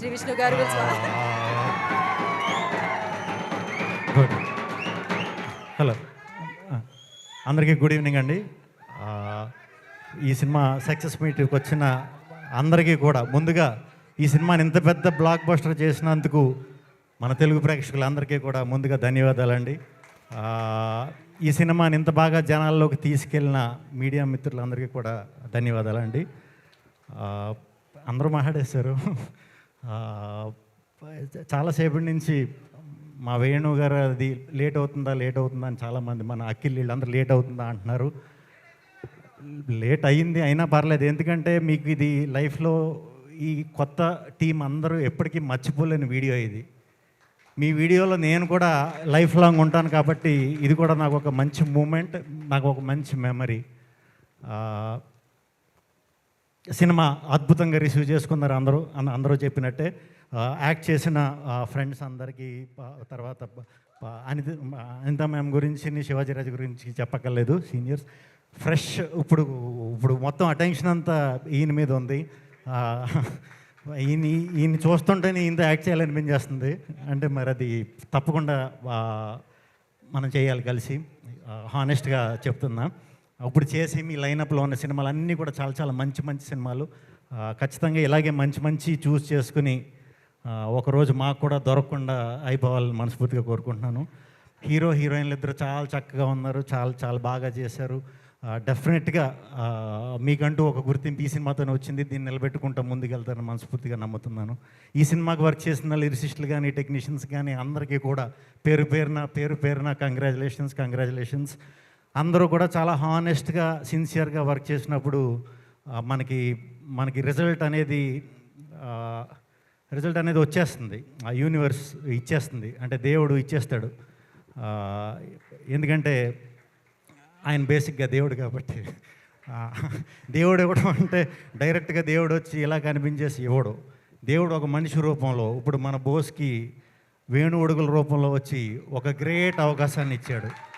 Shri Vishnu garu good. Hello. అందరికీ good evening అండి. ఈ సినిమా సక్సెస్ మీట్కి వచ్చిన అందరికీ కూడా ముందుగా ఈ సినిమాని ఇంత పెద్ద బ్లాక్ బస్టర్ చేసినందుకు మన తెలుగు ప్రేక్షకులందరికీ కూడా ముందుగా ధన్యవాదాలండి. ఈ సినిమాని ఇంత బాగా జనాల్లోకి తీసుకెళ్ళిన మీడియా మిత్రులందరికీ కూడా ధన్యవాదాలండి. అందరూ మాట్లాడేశారు చాలాసేపటి నుంచి మా వేణు గారు అది లేట్ అవుతుందా లేట్ అవుతుందా అని చాలామంది మన అఖిల్ వీళ్ళందరూ లేట్ అవుతుందా అంటున్నారు. లేట్ అయింది అయినా పర్లేదు ఎందుకంటే మీకు ఇది లైఫ్లో ఈ కొత్త టీం అందరూ ఎప్పటికీ మర్చిపోలేని వీడియో ఇది. మీ వీడియోలో నేను కూడా లైఫ్ లాంగ్ ఉంటాను కాబట్టి ఇది కూడా నాకు ఒక మంచి మూమెంట్ నాకు ఒక మంచి మెమరీ. సినిమా అద్భుతంగా రిసీవ్ చేసుకున్నారు అందరూ అందరూ చెప్పినట్టే. యాక్ట్ చేసిన ఫ్రెండ్స్ అందరికీ తర్వాత అనిత అనిత మ్యామ్ గురించి శివాజీరాజు గురించి చెప్పక్కర్లేదు సీనియర్స్. ఫ్రెష్ ఇప్పుడు ఇప్పుడు మొత్తం అటెన్షన్ అంతా ఈయన మీద ఉంది. ఈయన ఈయన చూస్తుంటేనే ఇంత యాక్ట్ చేయాలనిపించేస్తుంది. అంటే మరి అది తప్పకుండా మనం చేయాలి కలిసి. హానెస్ట్గా చెప్తున్నా. అప్పుడు చేసే మీ లైనప్లో ఉన్న సినిమాలు అన్నీ కూడా చాలా చాలా మంచి మంచి సినిమాలు. ఖచ్చితంగా ఇలాగే మంచి మంచి చూస్ చేసుకుని ఒకరోజు మాకు కూడా దొరకకుండా అయిపోవాలని మనస్ఫూర్తిగా కోరుకుంటున్నాను. హీరో హీరోయిన్లు ఇద్దరు చాలా చక్కగా ఉన్నారు చాలా చాలా బాగా చేశారు. డెఫినెట్గా మీకంటూ ఒక గుర్తింపు ఈ సినిమాతోనే వచ్చింది. దీన్ని నిలబెట్టుకుంటా ముందుకెళ్తారని మనస్ఫూర్తిగా నమ్ముతున్నాను. ఈ సినిమాకి వర్క్ చేసిన లిరిసిస్టులు కానీ టెక్నీషియన్స్ కానీ అందరికీ కూడా పేరు పేరున పేరు పేరున కంగ్రాచులేషన్స్ కంగ్రాచులేషన్స్ అందరూ కూడా చాలా హానెస్ట్గా సిన్సియర్గా వర్క్ చేసినప్పుడు మనకి మనకి రిజల్ట్ అనేది రిజల్ట్ అనేది వచ్చేస్తుంది. ఆ యూనివర్స్ ఇచ్చేస్తుంది. అంటే దేవుడు ఇచ్చేస్తాడు. ఎందుకంటే ఆయన బేసిక్గా దేవుడు కాబట్టి. దేవుడు ఇవ్వడం అంటే డైరెక్ట్గా దేవుడు వచ్చి ఇలా కనిపించేసి ఇవ్వడు. దేవుడు ఒక మనిషి రూపంలో ఇప్పుడు మన బోస్కి వేణు ఉడుగుల రూపంలో వచ్చి ఒక గ్రేట్ అవకాశాన్ని ఇచ్చాడు.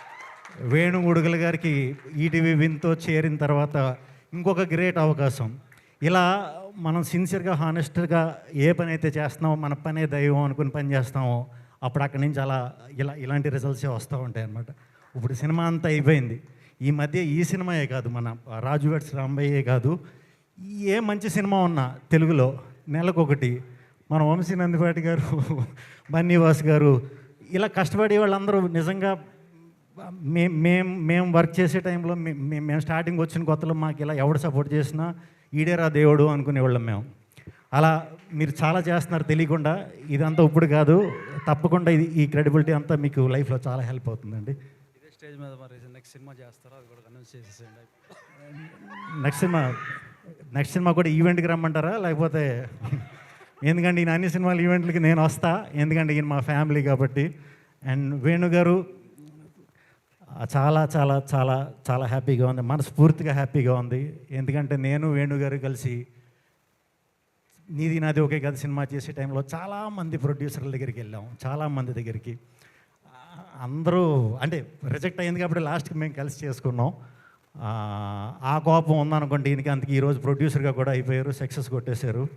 వేణు ఉడుగల గారికి ఈటీవీ విన్తో చేరిన తర్వాత ఇంకొక గ్రేట్ అవకాశం. ఇలా మనం సిన్సియర్గా హానెస్ట్గా ఏ పని అయితే చేస్తున్నామో మన పనే దైవం అనుకుని పని చేస్తామో అప్పుడు అక్కడి నుంచి అలా ఇలా ఇలాంటి రిజల్ట్సే వస్తూ ఉంటాయి అన్నమాట. ఇప్పుడు సినిమా అంతా అయిపోయింది. ఈ మధ్య ఈ సినిమాయే కాదు మన రాజువేట్స్ రాంబయ్యే కాదు. ఏ మంచి సినిమా ఉన్నా తెలుగులో నెలకొకటి మన వంశీ నందిపాటి గారు బన్నీవాస్ గారు ఇలా కష్టపడే వాళ్ళందరూ నిజంగా మేము మేము మేము వర్క్ చేసే టైంలో మేము స్టార్టింగ్ వచ్చిన కొత్తలో మాకు ఇలా ఎవడు సపోర్ట్ చేసినా ఈడేరా దేవుడు అనుకునేవాళ్ళం మేము. అలా మీరు చాలా చేస్తున్నారు తెలియకుండా ఇదంతా ఇప్పుడు కాదు తప్పకుండా ఇది ఈ క్రెడిబిలిటీ అంతా మీకు లైఫ్లో చాలా హెల్ప్ అవుతుందండి. ఇదే స్టేజ్ మీద మరి నెక్స్ట్ సినిమా చేస్తారో? అది కూడా అనౌన్స్ చేసేసేయండి. నెక్స్ట్ సినిమా నెక్స్ట్ సినిమా కూడా ఈవెంట్కి రమ్మంటారా? లేకపోతే ఎందుకంటే ఈయన అన్ని సినిమాలు ఈవెంట్లకి నేను వస్తా ఎందుకంటే ఈయన మా ఫ్యామిలీ కాబట్టి. అండ్ వేణు గారు చాలా చాలా చాలా చాలా హ్యాపీగా ఉంది. మనస్ఫూర్తిగా హ్యాపీగా ఉంది. ఎందుకంటే నేను వేణుగారు కలిసి నీది నాది ఒకే కథ సినిమా చేసే టైంలో చాలామంది ప్రొడ్యూసర్ల దగ్గరికి వెళ్ళాం. చాలామంది దగ్గరికి. అందరూ అంటే రిజెక్ట్ అయింది కాబట్టి లాస్ట్కి మేము కలిసి చేసుకున్నాం. ఆ, ఆ కోపం ఉందనుకోండి ఈయనకి అందుకే ఈరోజు ప్రొడ్యూసర్గా కూడా అయిపోయారు సక్సెస్ కొట్టేశారు.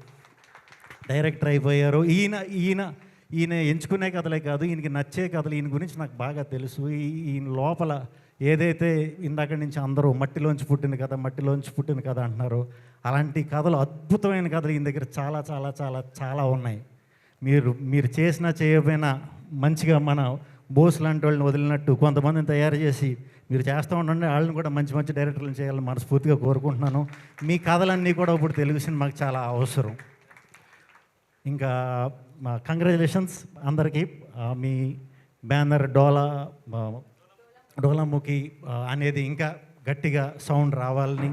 డైరెక్టర్ అయిపోయారు. ఈయన ఈయన ఈయన ఎంచుకునే కథలే కాదు ఈయనకి నచ్చే కథలు ఈయన గురించి నాకు బాగా తెలుసు. ఈ- ఈయన లోపల ఏదైతే ఇందాక నుంచి అందరూ మట్టిలోంచి పుట్టిన కథ మట్టిలోంచి పుట్టిన కథ అంటున్నారు అలాంటి కథలు అద్భుతమైన కథలు ఈయన దగ్గర చాలా చాలా చాలా చాలా ఉన్నాయి. మీరు మీరు చేసినా చేయకపోయినా మంచిగా మన బోస్ లాంటి వాళ్ళని వదిలినట్టు కొంతమందిని తయారు చేసి మీరు చేస్తూ ఉండండి వాళ్ళని కూడా మంచి మంచి డైరెక్టర్లు చేయాలని మనస్ఫూర్తిగా కోరుకుంటున్నాను. మీ కథలన్నీ కూడా ఇప్పుడు తెలుగు సినిమాకి చాలా అవసరం. ఇంకా కంగ్రాచులేషన్స్ అందరికీ. మీ బ్యానర్ డోలా డోలాముఖి అనేది ఇంకా గట్టిగా సౌండ్ రావాలని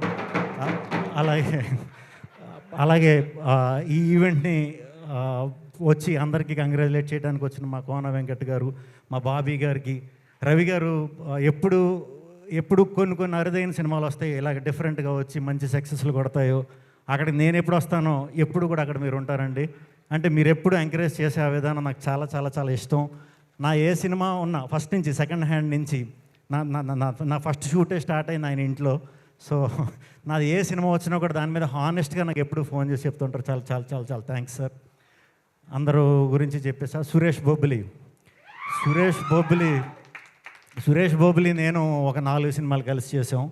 అలాగే అలాగే ఈ ఈవెంట్ని వచ్చి అందరికీ కంగ్రాచులేట్ చేయడానికి వచ్చిన మా కోన వెంకట్ గారు మా బాబీ గారికి. రవి గారు ఎప్పుడు ఎప్పుడు కొన్ని కొన్ని అరుదైన సినిమాలు వస్తాయి ఇలాగ డిఫరెంట్గా వచ్చి మంచి సక్సెస్లు కొడతాయో అక్కడికి నేను ఎప్పుడు వస్తానో ఎప్పుడు కూడా అక్కడ మీరు ఉంటారండి. అంటే మీరు ఎప్పుడు ఎంకరేజ్ చేసే ఆ విధానం నాకు చాలా చాలా చాలా ఇష్టం. నా ఏ సినిమా ఉన్నా ఫస్ట్ నుంచి సెకండ్ హ్యాండ్ నుంచి నా నా నా- ఫస్ట్ షూటే స్టార్ట్ అయింది ఆయన ఇంట్లో. సో నాది ఏ సినిమా వచ్చినా కూడా దాని మీద హానెస్ట్గా నాకు ఎప్పుడు ఫోన్ చేసి చెప్తుంటారు. చాలా చాలా చాలా చాలా థ్యాంక్స్ సార్. అందరూ గురించి చెప్పేసా. సురేష్ బొబ్బిలి. సురేష్ బొబ్బిలి సురేష్ బొబ్బిలి నేను ఒక నాలుగు సినిమాలు కలిసి చేసాం.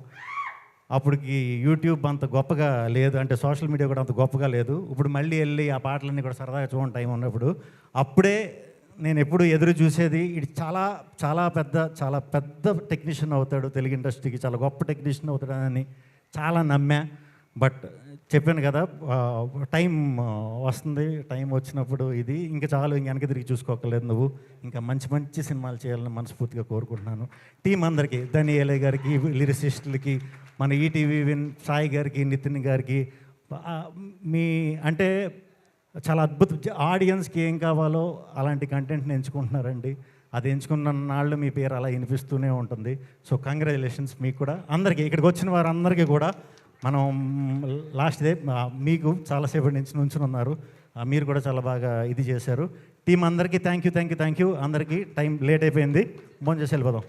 అప్పటికి యూట్యూబ్ అంత గొప్పగా లేదు అంటే సోషల్ మీడియా కూడా అంత గొప్పగా లేదు. ఇప్పుడు మళ్ళీ వెళ్ళి ఆ పాటలన్నీ కూడా సరదాగా చూడండి టైం ఉన్నప్పుడు. అప్పుడే నేను ఎప్పుడు ఎదురు చూసేది ఇది చాలా చాలా పెద్ద చాలా పెద్ద టెక్నీషియన్ అవుతాడు తెలుగు ఇండస్ట్రీకి చాలా గొప్ప టెక్నీషియన్ అవుతాడని చాలా నమ్మా. బట్ చెప్పాను కదా టైం వస్తుంది టైం వచ్చినప్పుడు ఇది. ఇంకా చాలు ఇంక వెనక తిరిగి చూసుకోకలేదు నువ్వు. ఇంకా మంచి మంచి సినిమాలు చేయాలని మనస్ఫూర్తిగా కోరుకుంటున్నాను. టీం అందరికీ ధని ఏలే గారికి లిరిసిస్టులకి మన ఈటీవీ విన్ సాయి గారికి నితిన్ గారికి మీ అంటే చాలా అద్భుత. ఆడియన్స్కి ఏం కావాలో అలాంటి కంటెంట్ని ఎంచుకుంటున్నారండి. అది ఎంచుకున్న నాళ్ళు మీ పేరు అలా వినిపిస్తూనే ఉంటుంది. సో కంగ్రాచులేషన్స్ మీకు కూడా. అందరికీ ఇక్కడికి వచ్చిన వారందరికీ కూడా మనం లాస్ట్ డే మీకు చాలాసేపటి నుంచి నుంచుని ఉన్నారు. మీరు కూడా చాలా బాగా ఇది చేశారు. టీం అందరికీ thank you thank you thank you అందరికీ టైం లేట్ అయిపోయింది. ఫోన్ చేసి వెళ్ళిపోదాం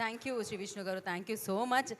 థ్యాంక్ యూ శ్రీ విష్ణు గారు. Thank you so much